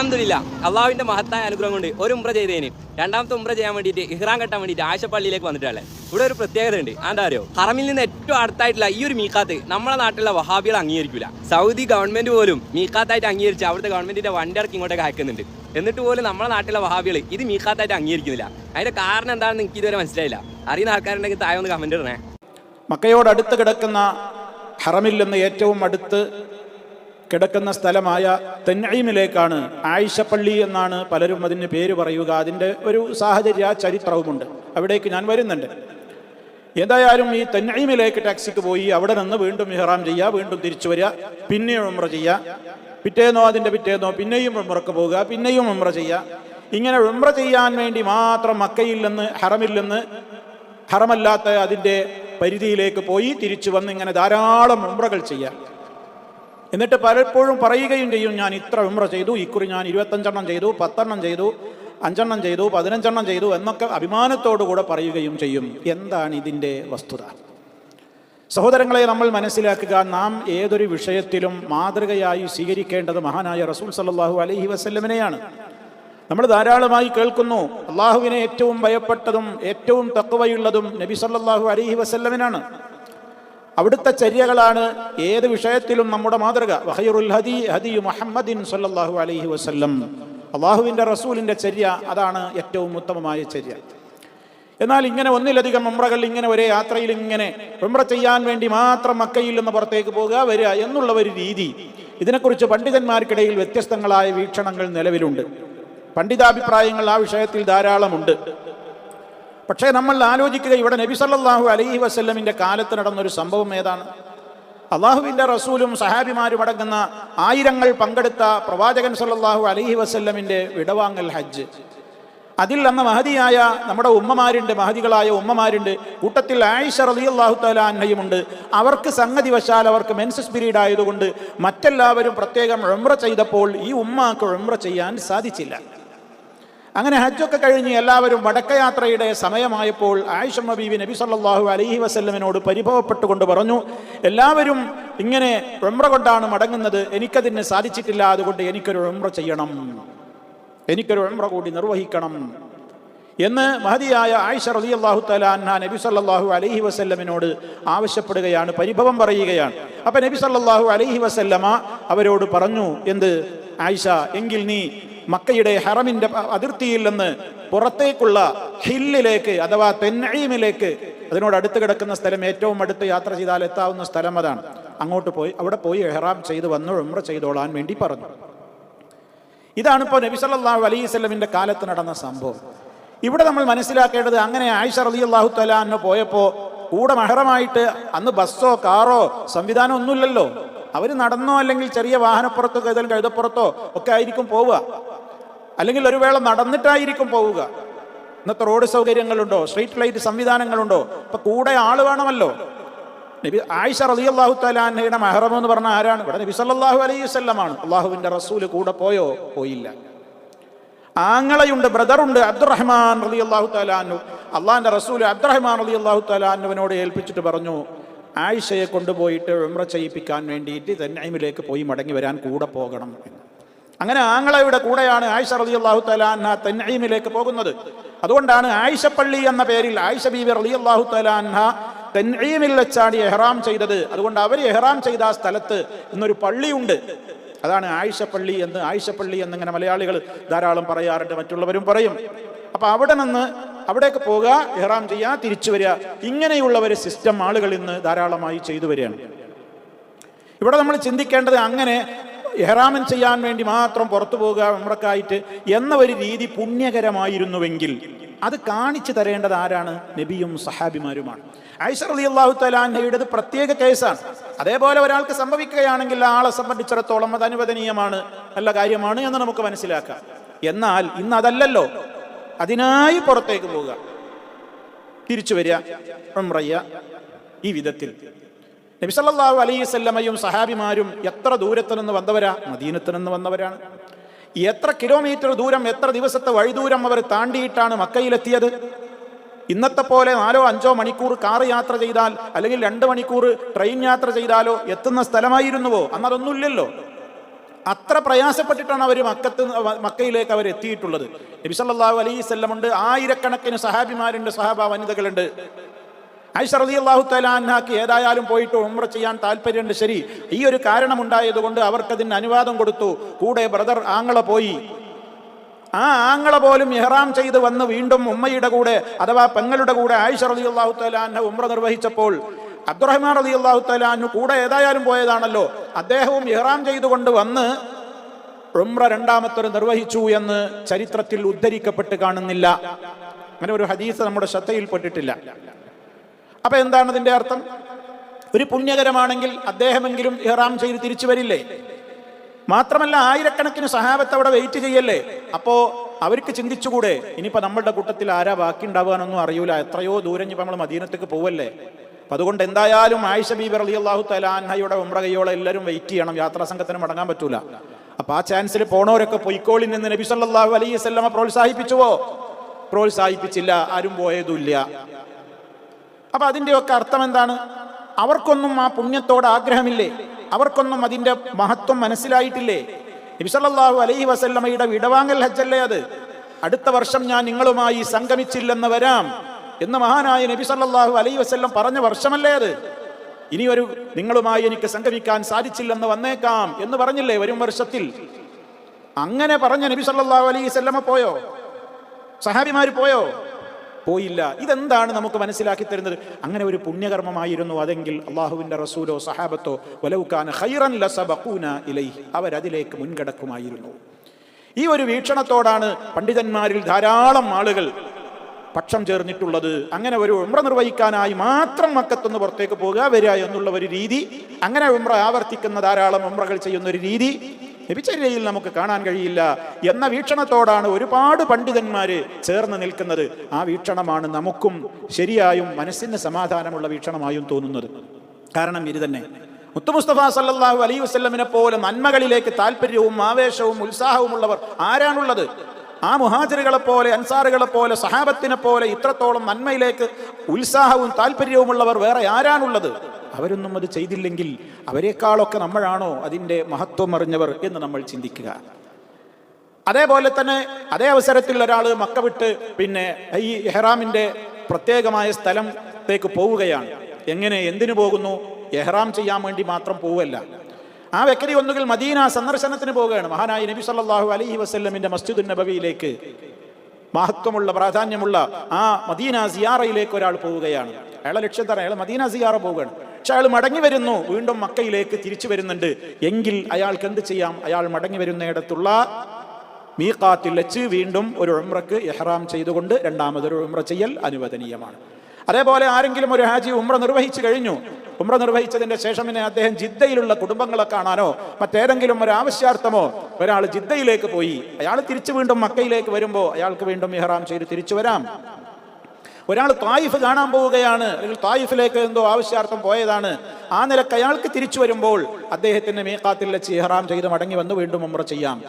അലഹമില്ല അള്ളാഹുവിന്റെ മഹത്തായ അനുഗ്രഹം കൊണ്ട് ഒരു ഉംറ ചെയ്തതിന് രണ്ടാമത്തെ ഉംറ ചെയ്യാൻ വേണ്ടിയിട്ട് ഇഹ്റാം കെട്ടാൻ വേണ്ടിയിട്ട് ആശപ്പള്ളിയിലേക്ക് വന്നിട്ടാണ് ഇവിടെ ഒരു പ്രത്യേകത ഉണ്ട് എന്താ അറിയോ? ഹറമിൽ നിന്ന് ഏറ്റവും അടുത്തായിട്ടുള്ള ഈ ഒരു മീക്കാത്ത് നമ്മുടെ നാട്ടിലെ വഹാബികൾ അംഗീകരിക്കില്ല സൗദി ഗവൺമെന്റ് പോലും മീക്കാത്തായിട്ട് അംഗീകരിച്ച് അവിടുത്തെ ഗവൺമെന്റിന്റെ വണ്ടി ഇറക്കി ഇങ്ങോട്ടേക്ക് അയക്കുന്നുണ്ട്. എന്നിട്ട് പോലും നമ്മുടെ നാട്ടിലെ വഹാബികൾ ഇത് മീക്കാത്തായിട്ട് അംഗീകരിക്കുന്നില്ല. അതിന്റെ കാരണം എന്താണെന്ന് എനിക്ക് ഇതുവരെ മനസ്സിലായില്ല. അറിയുന്ന ആൾക്കാരുണ്ടെങ്കിൽ താഴെ ഒന്ന് കമന്റ് ഇടണേ. മക്കയോട് അടുത്ത് കിടക്കുന്ന ഹറമിൽ നിന്ന് ഏറ്റവും അടുത്ത് കിടക്കുന്ന സ്ഥലമായ തെന്നൈമിലേക്കാണ് ആയിഷപ്പള്ളി എന്നാണ് പലരും അതിന് പേര് പറയുക. അതിന്റെ ഒരു സാഹചര്യ ചരിത്രവുമുണ്ട്. അവിടേക്ക് ഞാൻ വരുന്നുണ്ട്. എന്തായാലും ഈ തെന്നൈമിലേക്ക് ടാക്സിക്ക് പോയി അവിടെ നിന്ന് വീണ്ടും ഇഹ്റാം ചെയ്യുക വീണ്ടും തിരിച്ചു വരിക പിന്നെയും ഉമ്ര ചെയ്യുക. പിറ്റേന്നോ അതിന്റെ പിറ്റേന്നോ പിന്നെയും ഉമ്രക്ക് പോവുക പിന്നെയും ഉമ്ര ചെയ്യുക. ഇങ്ങനെ ഉമ്ര ചെയ്യാൻ വേണ്ടി മാത്രം മക്കയിൽ നിന്ന് ഹറമിൽ നിന്ന് ഹറമല്ലാത്ത അതിന്റെ പരിധിയിലേക്ക് പോയി തിരിച്ചു വന്ന് ഇങ്ങനെ ധാരാളം ഉമ്രകൾ ചെയ്യാം എന്നിട്ട് പലപ്പോഴും പറയുകയും ചെയ്യും ഞാൻ ഇത്ര ഉമ്ര ചെയ്തു ഇക്കുറി ഞാൻ ഇരുപത്തഞ്ചെണ്ണം ചെയ്തു പത്തെണ്ണം ചെയ്തു അഞ്ചെണ്ണം ചെയ്തു പതിനഞ്ചെണ്ണം ചെയ്തു എന്നൊക്കെ അഭിമാനത്തോടുകൂടെ പറയുകയും ചെയ്യും. എന്താണ് ഇതിന്റെ വസ്തുത? സഹോദരങ്ങളെ നമ്മൾ മനസ്സിലാക്കുക നാം ഏതൊരു വിഷയത്തിലും മാതൃകയായി സ്വീകരിക്കേണ്ടത് മഹാനായ റസൂൽ സല്ലാഹു അലൈഹി വസ്ല്ലമിനെയാണ്. നമ്മൾ ധാരാളമായി കേൾക്കുന്നു അള്ളാഹുവിനെ ഏറ്റവും ഭയപ്പെട്ടതും ഏറ്റവും തക്കവയുള്ളതും നബി സല്ലാഹു അലൈഹി വസല്ലമിനാണ്. അവിടുത്തെ ചര്യകളാണ് ഏത് വിഷയത്തിലും നമ്മുടെ മാതൃക. വഹൈറുൽ ഹദി ഹദി മുഹമ്മദിൻ സല്ലാഹു അലൈഹി വസ്ല്ലം. അള്ളാഹുവിന്റെ റസൂലിന്റെ ചര്യ അതാണ് ഏറ്റവും ഉത്തമമായ ചര്യ. എന്നാൽ ഇങ്ങനെ ഒന്നിലധികം ഉമ്രകൾ ഇങ്ങനെ ഒരേ യാത്രയിൽ ഇങ്ങനെ ഉമ്ര ചെയ്യാൻ വേണ്ടി മാത്രം മക്കയിൽ നിന്ന് പുറത്തേക്ക് പോകുക വരിക എന്നുള്ള ഒരു രീതി ഇതിനെക്കുറിച്ച് പണ്ഡിതന്മാർക്കിടയിൽ വ്യത്യസ്തങ്ങളായ വീക്ഷണങ്ങൾ നിലവിലുണ്ട്. പണ്ഡിതാഭിപ്രായങ്ങൾ ആ വിഷയത്തിൽ ധാരാളമുണ്ട്. പക്ഷേ നമ്മൾ ആലോചിക്കുക ഇവിടെ നബി സല്ലാഹു അലൈഹി വസല്ലമിന്റെ കാലത്ത് നടന്നൊരു സംഭവം ഏതാണ്? അള്ളാഹുവിന്റെ റസൂലും സഹാബിമാരും അടങ്ങുന്ന ആയിരങ്ങൾ പങ്കെടുത്ത പ്രവാചകൻ സല്ലാഹു അലൈഹി വസല്ലമിന്റെ വിടവാങ്ങൽ ഹജ്ജ്. അതിൽ അന്ന് മഹതിയായ നമ്മുടെ ഉമ്മമാരുണ്ട് മഹതികളായ ഉമ്മമാരുണ്ട്. കൂട്ടത്തിൽ ആയിഷ റളിയല്ലാഹു അള്ളാഹു അന്നയുമുണ്ട് അവർക്ക് സംഗതി വശാൽ അവർക്ക് മെൻസസ് പീരീഡ് ആയതുകൊണ്ട് മറ്റെല്ലാവരും പ്രത്യേകം ഉംറ ചെയ്തപ്പോൾ ഈ ഉമ്മാക്ക് ഉംറ ചെയ്യാൻ സാധിച്ചില്ല. അങ്ങനെ ഹജ്ജൊക്കെ കഴിഞ്ഞ് എല്ലാവരും വടക്കയാത്രയുടെ സമയമായപ്പോൾ ആയിഷമ്മ ബീബി നബി സല്ലാഹു അലഹി വസ്ല്ലമിനോട് പരിഭവപ്പെട്ടുകൊണ്ട് പറഞ്ഞു എല്ലാവരും ഇങ്ങനെ ഉംറ കൊണ്ടാണ് മടങ്ങുന്നത്. എനിക്കതിന് സാധിച്ചിട്ടില്ല. അതുകൊണ്ട് എനിക്കൊരു ഉംറ ചെയ്യണം. എനിക്കൊരു ഉംറ കൂടി നിർവഹിക്കണം. എന്ന് മഹതിയായ ആയിഷ റളിയല്ലാഹു അള്ളാഹു തലാൻഹ നബി സല്ലാഹു അലഹി വസ്ല്ലമിനോട് ആവശ്യപ്പെടുകയാണ് പരിഭവം പറയുകയാണ്. അപ്പൊ നബി സല്ലാഹു അലഹി വസ്ല്ലമ അവരോട് പറഞ്ഞു എന്ത് ആയിഷ എങ്കിൽ നീ മക്കയുടെ ഹറമിന്റെ അതിർത്തിയിൽ നിന്ന് പുറത്തേക്കുള്ള ഹില്ലിലേക്ക് അഥവാ തെന്നീമിലേക്ക് അതിനോട് അടുത്ത് കിടക്കുന്ന സ്ഥലം ഏറ്റവും അടുത്ത് യാത്ര ചെയ്താൽ എത്താവുന്ന സ്ഥലം അതാണ്. അങ്ങോട്ട് പോയി അവിടെ പോയി എഹ്റാം ചെയ്ത് വന്ന് ഉമ്ര ചെയ്തോളാൻ വേണ്ടി പറഞ്ഞു. ഇതാണ് ഇപ്പോൾ നബി സല്ലല്ലാഹു അലൈഹി വസല്ലമിന്റെ കാലത്ത് നടന്ന സംഭവം. ഇവിടെ നമ്മൾ മനസ്സിലാക്കേണ്ടത് അങ്ങനെ ആയിഷ റളിയല്ലാഹു അള്ളാഹു തലാന്ന് പോയപ്പോൾ കൂടെ മഹറമായിട്ട് അന്ന് ബസ്സോ കാറോ സംവിധാനം ഒന്നുമില്ലല്ലോ അവർ നടന്നോ അല്ലെങ്കിൽ ചെറിയ വാഹനപ്പുറത്തോ കഴുതൽ കഴുതപ്പുറത്തോ ഒക്കെ ആയിരിക്കും പോവുക. അല്ലെങ്കിൽ ഒരു വേള നടന്നിട്ടായിരിക്കും പോവുക. ഇന്നത്തെ റോഡ് സൗകര്യങ്ങളുണ്ടോ? സ്ട്രീറ്റ് ലൈറ്റ് സംവിധാനങ്ങളുണ്ടോ? ഇപ്പൊ കൂടെ ആൾ വേണമല്ലോ. നബി ആയിഷ റളിയല്ലാഹു തആലയുടെ മെഹറം എന്ന് പറഞ്ഞ ആരാണ്? ഇവിടെ നബി സല്ലാഹു അലൈഹി വല്ലമാണ് അള്ളാഹുവിന്റെ റസൂൽ കൂടെ പോയോ? പോയില്ല. ആങ്ങളയുണ്ട് ബ്രദറുണ്ട് അബ്ദുറഹ്മാൻ റളിയല്ലാഹു തലാനു അള്ളാഹിന്റെ റസൂൽ അബ്ദുറഹ്മാൻ റളിയല്ലാഹു തലാനുവിനോട് ഏൽപ്പിച്ചിട്ട് പറഞ്ഞു ആയിഷയെ കൊണ്ടുപോയിട്ട് ഉംറ ചെയ്യിപ്പിക്കാൻ വേണ്ടിയിട്ട് തെന്നൈമിലേക്ക് പോയി മടങ്ങി വരാൻ കൂടെ പോകണം. അങ്ങനെ ആങ്ങളയുടെ കൂടെയാണ് ആയിഷ റലി അള്ളാഹു തലാന്ന തെന്നൈമിലേക്ക് പോകുന്നത്. അതുകൊണ്ടാണ് ആയിഷപ്പള്ളി എന്ന പേരിൽ ആയിഷ ബീബി അള്ളാഹു തലാന്ന തെന്നൈമിൽ വെച്ചാണ് എഹ്റാം ചെയ്തത്. അതുകൊണ്ട് അവർ എഹ്റാം ചെയ്ത ആ സ്ഥലത്ത് ഇന്നൊരു പള്ളിയുണ്ട്. അതാണ് ആയിഷപ്പള്ളി എന്ന് ആയിഷപ്പള്ളി എന്നിങ്ങനെ മലയാളികൾ ധാരാളം പറയാറുണ്ട് മറ്റുള്ളവരും പറയും. അപ്പൊ അവിടെ നിന്ന് അവിടേക്ക് പോകുക ഇഹ്റാം ചെയ്യുക തിരിച്ചു വരിക. ഇങ്ങനെയുള്ള ഒരു സിസ്റ്റം ആളുകൾ ഇന്ന് ധാരാളമായി ചെയ്തു വരികയാണ്. ഇവിടെ നമ്മൾ ചിന്തിക്കേണ്ടത് അങ്ങനെ എഹ്റാമൻ ചെയ്യാൻ വേണ്ടി മാത്രം പുറത്തു പോകുക ഉമ്രക്കായിട്ട് എന്ന ഒരു രീതി പുണ്യകരമായിരുന്നുവെങ്കിൽ അത് കാണിച്ചു തരേണ്ടത് ആരാണ്? നബിയും സഹാബിമാരുമാണ്. ഐസർ അലി അള്ളാഹു തലാൻഹയുടേത് പ്രത്യേക കേസാണ്. അതേപോലെ ഒരാൾക്ക് സംഭവിക്കുകയാണെങ്കിൽ ആളെ സംബന്ധിച്ചിടത്തോളം അത് അനുവദനീയമാണ് നല്ല കാര്യമാണ് എന്ന് നമുക്ക് മനസ്സിലാക്കാം. എന്നാൽ ഇന്ന് അതല്ലല്ലോ. അതിനായി പുറത്തേക്ക് പോവുക. തിരിച്ചു വരിക ഉംറയ്യ ഈ വിധത്തിൽ. നബിസല്ലാഹു വസല്ലമയും സഹാബിമാരും എത്ര ദൂരത്തു നിന്ന് വന്നവരാ? മദീനത്തു നിന്ന് വന്നവരാണ്. എത്ര കിലോമീറ്റർ ദൂരം എത്ര ദിവസത്തെ വഴിദൂരം അവർ താണ്ടിയിട്ടാണ് മക്കയിലെത്തിയത്? ഇന്നത്തെ പോലെ നാലോ അഞ്ചോ മണിക്കൂർ കാർ യാത്ര ചെയ്താൽ അല്ലെങ്കിൽ രണ്ട് മണിക്കൂർ ട്രെയിൻ യാത്ര ചെയ്താലോ എത്തുന്ന സ്ഥലമായിരുന്നുവോ? അന്ന് അതൊന്നുമില്ലല്ലോ അത്ര പ്രയാസപ്പെട്ടിട്ടാണ് അവർ മക്കത്ത് മക്കയിലേക്ക് അവർ എത്തിയിട്ടുള്ളത്. നബി അലൈഹി വസല്ലമുണ്ട് ആയിരക്കണക്കിന് സഹാബിമാരുണ്ട് സഹാബ വനിതകളുണ്ട്. ഐഷറലി റളിയല്ലാഹു തആല അൻഹാക്ക് ഏതായാലും പോയിട്ട് ഉമ്ര ചെയ്യാൻ താല്പര്യമുണ്ട് ശരി. ഈ ഒരു കാരണമുണ്ടായതുകൊണ്ട് അവർക്കതിന് അനുവാദം കൊടുത്തു. കൂടെ ബ്രദർ ആങ്ങള പോയി. ആ ആങ്ങളെ പോലും ഇഹ്റാം ചെയ്ത് വന്ന് വീണ്ടും ഉമ്മയുടെ കൂടെ അഥവാ പെങ്ങളുടെ കൂടെ ആയിഷ റളിയല്ലാഹു തആല ഉംറ നിർവഹിച്ചപ്പോൾ അബ്ദുറഹ്മാൻ അലി അള്ളാഹു തലാനു കൂടെ ഏതായാലും പോയതാണല്ലോ. അദ്ദേഹവും ഇഹ്റാം ചെയ്തുകൊണ്ട് വന്ന് ഉംറ രണ്ടാമത്തൊരു നിർവഹിച്ചു എന്ന് ചരിത്രത്തിൽ ഉദ്ധരിക്കപ്പെട്ട് കാണുന്നില്ല. അങ്ങനെ ഒരു ഹദീസ് നമ്മുടെ ശ്രദ്ധയിൽപ്പെട്ടിട്ടില്ല അപ്പൊ എന്താണ് ഇതിന്റെ അർത്ഥം? ഒരു പുണ്യകരമാണെങ്കിൽ അദ്ദേഹമെങ്കിലും ഇഹ്റാം ചെയ്ത് തിരിച്ചു വരില്ലേ? മാത്രമല്ല ആയിരക്കണക്കിന് സഹാബത്ത് അവിടെ വെയിറ്റ് ചെയ്യല്ലേ? അപ്പോ അവർക്ക് ചിന്തിച്ചുകൂടെ ഇനിയിപ്പോ നമ്മളുടെ കൂട്ടത്തിൽ ആരാ ബാക്കി ഉണ്ടാവാനൊന്നും അറിയൂല. എത്രയോ ദൂരം ഇപ്പൊ നമ്മൾ മദീനത്തേക്ക് പോവല്ലേ? അപ്പൊ അതുകൊണ്ട് എന്തായാലും ആയിഷ ബീബർ അലി അള്ളാഹു തലാൻഹയുടെ ഉമ്രകയോളം എല്ലാവരും വെയിറ്റ് ചെയ്യണം. യാത്രാ സംഘത്തിന് മടങ്ങാൻ പറ്റൂല. അപ്പം ആ ചാൻസിൽ പോണവരൊക്കെ പൊയ്ക്കോളിൽ നിന്ന് നബി സല്ലാഹു അലൈഹി വസല്ലമ പ്രോത്സാഹിപ്പിച്ചുവോ? പ്രോത്സാഹിപ്പിച്ചില്ല. ആരും പോയതുമില്ല. അപ്പം അതിന്റെയൊക്കെ അർത്ഥം എന്താണ്? അവർക്കൊന്നും ആ പുണ്യത്തോട് ആഗ്രഹമില്ലേ? അവർക്കൊന്നും അതിന്റെ മഹത്വം മനസ്സിലായിട്ടില്ലേ? നബിസല്ലാഹു അലൈഹി വസല്ലമയുടെ വിടവാങ്ങൽ ഹജ്ജല്ലേ അത്? അടുത്ത വർഷം ഞാൻ നിങ്ങളുമായി സംഗമിച്ചില്ലെന്ന് വരാം. എന്ന് മഹാനായ നബി സല്ലാഹു അലൈ വസ്ല്ലം പറഞ്ഞ വർഷമല്ലേ അത്? ഇനി ഒരു നിങ്ങളുമായി എനിക്ക് സംഗമിക്കാൻ സാധിച്ചില്ലെന്ന് വന്നേക്കാം എന്ന് പറഞ്ഞില്ലേ വരും വർഷത്തിൽ? അങ്ങനെ പറഞ്ഞ നബി സല്ലാഹു അലൈഹി വസല്ലമ പോയോ? സഹാബിമാര് പോയോ? പോയില്ല. ഇതെന്താണ് നമുക്ക് മനസ്സിലാക്കി തരുന്നത്? അങ്ങനെ ഒരു പുണ്യകർമ്മമായിരുന്നു അതെങ്കിൽ അള്ളാഹുവിന്റെ റസൂലോ സഹാബത്തോ വലവുക്കാന ഖൈറൻ ലസബൂന ഇലൈഹി. അവരതിലേക്ക് മുൻകടക്കുമായിരുന്നു. ഈ ഒരു വീക്ഷണത്തോടാണ് പണ്ഡിതന്മാരിൽ ധാരാളം ആളുകൾ പക്ഷം ചേർന്നിട്ടുള്ളത്. അങ്ങനെ ഒരു ഉമ്ര നിർവഹിക്കാനായി മാത്രം മക്കത്തുനിന്ന് പുറത്തേക്ക് പോകുക വരിക എന്നുള്ള ഒരു രീതി. അങ്ങനെ ഉമ്ര ആവർത്തിക്കുന്ന ധാരാളം ഉമ്രകൾ ചെയ്യുന്ന ഒരു രീതി വ്യഭിചര്യയിൽ നമുക്ക് കാണാൻ കഴിയില്ല. എന്ന വീക്ഷണത്തോടാണ് ഒരുപാട് പണ്ഡിതന്മാര് ചേർന്ന് നിൽക്കുന്നത്. ആ വീക്ഷണമാണ് നമുക്കും ശരിയായും മനസ്സിന് സമാധാനമുള്ള വീക്ഷണമായും തോന്നുന്നത്. കാരണം ഇത് തന്നെ. മുത്തുമുസ്തഫ സല്ലാഹു അലൈഹി വസ്ലമിനെ പോലെ നന്മകളിലേക്ക് താല്പര്യവും ആവേശവും ഉത്സാഹവും ഉള്ളവർ ആരാണുള്ളത്? ആ മുഹാജിറുകളെ പോലെ അൻസാറുകളെ പോലെ സഹാബത്തിനെ പോലെ ഇത്രത്തോളം നന്മയിലേക്ക് ഉത്സാഹവും താല്പര്യവുമുള്ളവർ വേറെ ആരാണുള്ളത്? അവരൊന്നും അത് ചെയ്തില്ലെങ്കിൽ അവരെക്കാളൊക്കെ നമ്മളാണോ അതിന്റെ മഹത്വം അറിഞ്ഞവർ എന്ന് നമ്മൾ ചിന്തിക്കുക. അതേപോലെ തന്നെ അതേ അവസരത്തിൽ ഒരാൾ മക്ക വിട്ട് പിന്നെ ഈ എഹ്റാമിന്റെ പ്രത്യേകമായ സ്ഥലത്തേക്ക് പോവുകയാണ്. എങ്ങനെ എന്തിനു പോകുന്നു? എഹ്റാം ചെയ്യാൻ വേണ്ടി മാത്രം പോവല്ല ആ വ്യക്തി ഒന്നുകിൽ മദീന സന്ദർശനത്തിന് പോവുകയാണ്. മഹാനായി നബി സല്ലാഹു അലഹി വസ്ല്ലമിന്റെ മസ്ജിദുൻ നബവിയിലേക്ക് മഹത്വമുള്ള പ്രാധാന്യമുള്ള ആ മദീന സിയാറയിലേക്ക് ഒരാൾ പോവുകയാണ്. അയാളെ ലക്ഷ്യം തരാം അയാൾ മദീന സിയാറ പോവുകയാണ്. പക്ഷെ അയാൾ മടങ്ങി വരുന്നു വീണ്ടും മക്കയിലേക്ക് തിരിച്ചു വരുന്നുണ്ട്. എങ്കിൽ അയാൾക്ക് എന്ത് ചെയ്യാം? അയാൾ മടങ്ങി വരുന്നിടത്തുള്ള മീഖാത്തിൽ വെച്ച് വീണ്ടും ഒരു ഉമ്രക്ക് എഹ്റാം ചെയ്തുകൊണ്ട് രണ്ടാമതൊരു ഉമ്ര ചെയ്യൽ അനുവദനീയമാണ്. അതേപോലെ ആരെങ്കിലും ഒരു ഹാജി ഉമ്ര നിർവഹിച്ചു കഴിഞ്ഞു ഉംറ നിർവഹിച്ചതിന്റെ ശേഷം പിന്നെ അദ്ദേഹം ജിദ്ദയിലുള്ള കുടുംബങ്ങളെ കാണാനോ മറ്റേതെങ്കിലും ഒരു ആവശ്യാർത്ഥമോ ഒരാൾ ജിദ്ദയിലേക്ക് പോയി. അയാൾ തിരിച്ചു വീണ്ടും മക്കയിലേക്ക് വരുമ്പോൾ അയാൾക്ക് വീണ്ടും ഇഹ്റാം ചെയ്ത് തിരിച്ചു വരാം. ഒരാൾ തായിഫ് കാണാൻ പോവുകയാണ്. അല്ലെങ്കിൽ തായിഫിലേക്ക് എന്തോ ആവശ്യാർത്ഥം പോയതാണ്. ആ നിലയ്ക്ക് അയാൾക്ക് തിരിച്ചു വരുമ്പോൾ അദ്ദേഹത്തിന്റെ മീക്കാത്തിൽ വെച്ച് ഇഹ്റാം ചെയ്ത് മടങ്ങി വന്ന് വീണ്ടും ഉംറ ചെയ്യാം.